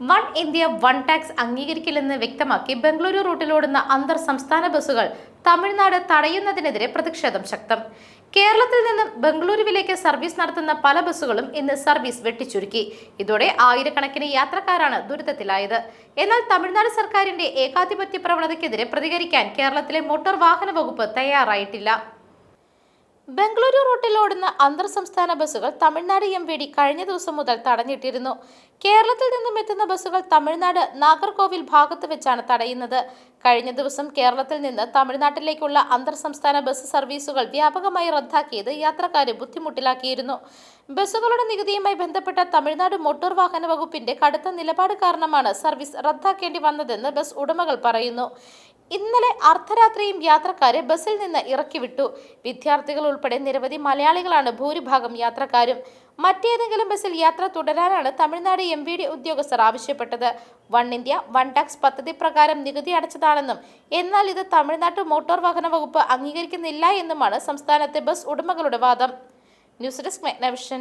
One India one tax അംഗീകരിക്കില്ലെന്ന് വ്യക്തമാക്കി ബംഗളൂരു റൂട്ടിലോടുന്ന അന്തർ സംസ്ഥാന ബസ്സുകൾ തമിഴ്നാട് തടയുന്നതിനെതിരെ പ്രതിഷേധം ശക്തം. കേരളത്തിൽ നിന്നും ബംഗളൂരുവിലേക്ക് സർവീസ് നടത്തുന്ന പല ബസ്സുകളും ഇന്ന് സർവീസ് വെട്ടിച്ചുരുക്കി. ഇതോടെ ആയിരക്കണക്കിന് യാത്രക്കാരാണ് ദുരിതത്തിലായത്. എന്നാൽ തമിഴ്നാട് സർക്കാരിന്റെ ഏകാധിപത്യ പ്രവണതയ്ക്കെതിരെ പ്രതികരിക്കാൻ കേരളത്തിലെ മോട്ടോർ വാഹന വകുപ്പ് തയ്യാറായിട്ടില്ല. ബംഗളൂരു റൂട്ടിൽ ഓടുന്ന അന്തർ സംസ്ഥാന ബസ്സുകൾ തമിഴ്നാട് എം വി ഡി കഴിഞ്ഞ ദിവസം മുതൽ തടഞ്ഞിട്ടിരുന്നു. കേരളത്തിൽ നിന്നും എത്തുന്ന ബസ്സുകൾ തമിഴ്നാട് നാഗർകോവിൽ ഭാഗത്ത് വെച്ചാണ് തടയുന്നത്. കഴിഞ്ഞ ദിവസം കേരളത്തിൽ നിന്ന് തമിഴ്നാട്ടിലേക്കുള്ള അന്തർ സംസ്ഥാന ബസ് സർവീസുകൾ വ്യാപകമായി റദ്ദാക്കിയത് യാത്രക്കാരെ ബുദ്ധിമുട്ടിലാക്കിയിരുന്നു. ബസ്സുകളുടെ നികുതിയുമായി ബന്ധപ്പെട്ട തമിഴ്നാട് മോട്ടോർ വാഹന വകുപ്പിന്റെ കടുത്ത നിലപാട് കാരണമാണ് സർവീസ് റദ്ദാക്കേണ്ടി വന്നതെന്ന് ബസ് ഉടമകൾ പറയുന്നു. ഇന്നലെ അർദ്ധരാത്രിയും യാത്രക്കാരെ ബസ്സിൽ നിന്ന് ഇറക്കിവിട്ടു. വിദ്യാർത്ഥികൾ ഉൾപ്പെടെ നിരവധി മലയാളികളാണ് ഭൂരിഭാഗം യാത്രക്കാരും. മറ്റേതെങ്കിലും ബസ്സിൽ യാത്ര തുടരാനാണ് തമിഴ്നാട് എം വി ഡി ഉദ്യോഗസ്ഥർ ആവശ്യപ്പെട്ടത്. വൺ ഇന്ത്യ വൺ ടാക്സ് പദ്ധതി പ്രകാരം നികുതി അടച്ചതാണെന്നും എന്നാൽ ഇത് തമിഴ്നാട് മോട്ടോർ വാഹന വകുപ്പ് അംഗീകരിക്കുന്നില്ല എന്നുമാണ് സംസ്ഥാനത്തെ ബസ് ഉടമകളുടെ വാദം. News desk മെഗ്നവിഷൻ.